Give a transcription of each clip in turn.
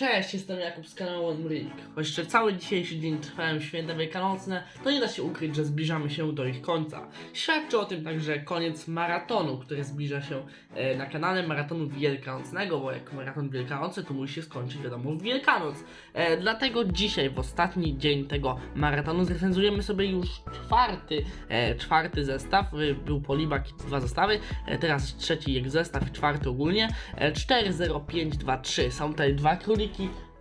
Cześć, jestem Jakub z kanału Onrik. Bo jeszcze cały dzisiejszy dzień trwają święta wielkanocne, to nie da się ukryć, że zbliżamy się do ich końca. Świadczy o tym także koniec maratonu, który zbliża się e, na kanale maratonu wielkanocnego, bo jak maraton wielkanocny to musi się skończyć wiadomo w Wielkanoc. E, dlatego dzisiaj, w ostatni dzień tego maratonu, zrecenzujemy sobie już czwarty, e, czwarty zestaw. E, Był polibak dwa zestawy, e, teraz trzeci jego zestaw czwarty ogólnie. E, 4, 0, 5, 2, 3. Są tutaj dwa króliki.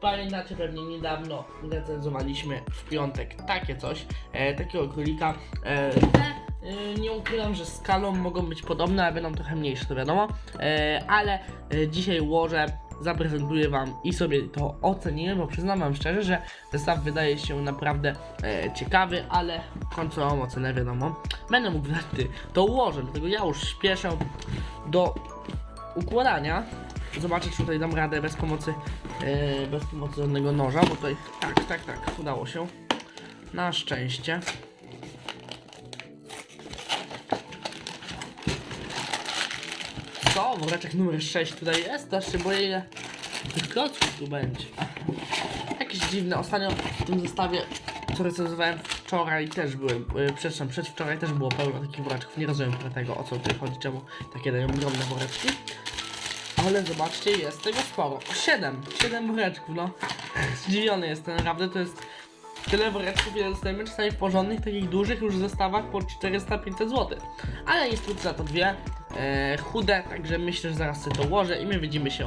Pamiętacie pewnie niedawno recenzowaliśmy w piątek takie coś, e, takiego królika. E, e, nie ukrywam, że skalą mogą być podobne, ale będą trochę mniejsze, to wiadomo. E, ale e, dzisiaj łożę, zaprezentuję Wam i sobie to ocenimy, bo przyznam Wam szczerze, że zestaw wydaje się naprawdę e, ciekawy, ale końcową ocenę wiadomo. Będę mógł ty, to ułożę, dlatego ja już śpieszę do układania. Zobaczę, czy tutaj dam radę bez pomocy, e, bez pomocy żadnego noża, bo tutaj tak, tak, tak, udało się. Na szczęście. Co? Woreczek numer 6 tutaj jest? Też się boję, ile tych klocków tu będzie. Jakieś dziwne. Ostatnio w tym zestawie, co recenzowałem wczoraj, też były, yy, przepraszam, przedwczoraj też było pełno takich woreczków. Nie rozumiem tego, o co tutaj chodzi, czemu takie dają ogromne woreczki. Ale zobaczcie, jest tego sporo. 7, 7 woreczków, no. Zdziwiony jestem, naprawdę to jest tyle woreczków, ile dostajemy czasami w porządnych, takich dużych już zestawach po 400-500 zł. Ale instrukcja to dwie, e, chude, także myślę, że zaraz sobie to ułożę i my widzimy się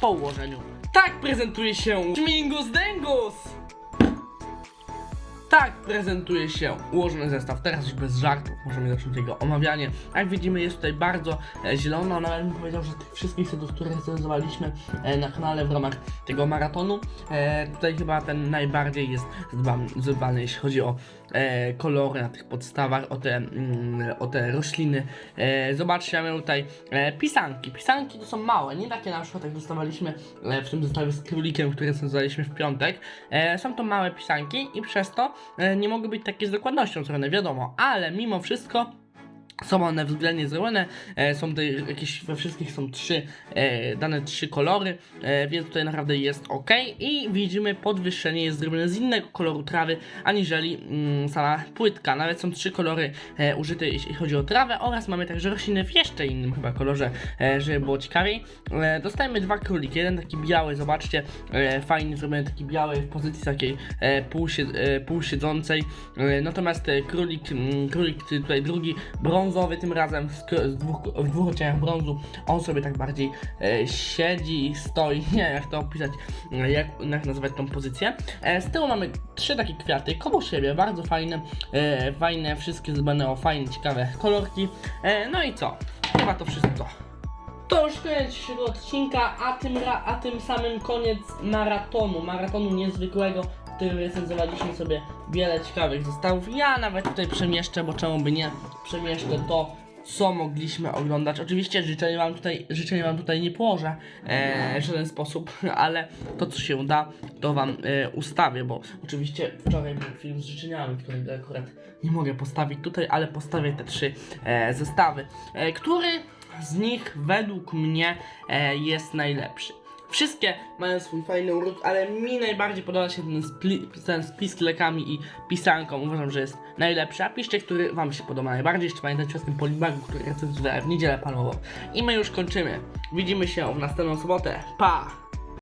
po ułożeniu. Tak prezentuje się Śmigus Dengus! Tak prezentuje się ułożony zestaw. Teraz już bez żartów możemy zacząć jego omawianie. Jak widzimy jest tutaj bardzo e, zielono. Nawet bym powiedział, że tych wszystkich setów, które recenzowaliśmy e, na kanale w ramach tego maratonu, e, tutaj chyba ten najbardziej jest zadbany jeśli chodzi o kolory na tych podstawach, o te, mm, o te rośliny. Zobaczcie, mamy tutaj pisanki. Pisanki to są małe, nie takie na przykład jak dostawaliśmy w tym zestawie z królikiem, który recenzowaliśmy w piątek. Są to małe pisanki i przez to nie mogą być takie z dokładnością zrobione, wiadomo, ale mimo wszystko są one względnie zrobione, e, są tutaj jakieś, we wszystkich są trzy, e, dane trzy kolory, e, więc tutaj naprawdę jest ok. I widzimy podwyższenie jest zrobione z innego koloru trawy, aniżeli mm, sama płytka, nawet są trzy kolory użyte jeśli chodzi o trawę oraz mamy także rośliny w jeszcze innym chyba kolorze, żeby było ciekawiej. Dostajemy dwa króliki, jeden taki biały, zobaczcie, fajnie zrobiony taki biały w pozycji takiej półsie, półsiedzącej, natomiast królik, mm, królik tutaj drugi, brązowy tym razem z dwóch, w dwóch odcieniach brązu, on sobie tak bardziej e, siedzi i stoi, nie wiem jak to opisać, e, jak, jak nazwać tą pozycję. E, z tyłu mamy trzy takie kwiaty koło siebie, bardzo fajne, e, fajne, wszystkie zdobane o fajne, ciekawe kolorki. E, no i co? Chyba to wszystko. To już koniec dzisiejszego odcinka, a tym, a tym samym koniec maratonu, maratonu niezwykłego, w którym recenzowaliśmy sobie wiele ciekawych zestawów. Ja nawet tutaj przemieszczę, bo czemu by nie, przemieszczę to, co mogliśmy oglądać. Oczywiście życzenia wam tutaj, życzenia wam tutaj nie położę e, w żaden sposób, ale to co się da, to wam e, ustawię, bo oczywiście wczoraj był film z życzeniami, którego akurat nie mogę postawić tutaj, ale postawię te trzy e, zestawy, e, który z nich według mnie e, jest najlepszy. Wszystkie mają swój fajny urok, ale mi najbardziej podoba się ten, ten spis z lekami i pisanką. Uważam, że jest najlepszy. A piszcie, który Wam się podoba najbardziej. Jeszcze pamiętajcie o tym polibagu, który recenzowałem w niedzielę palmową. I my już kończymy. Widzimy się w następną sobotę. Pa!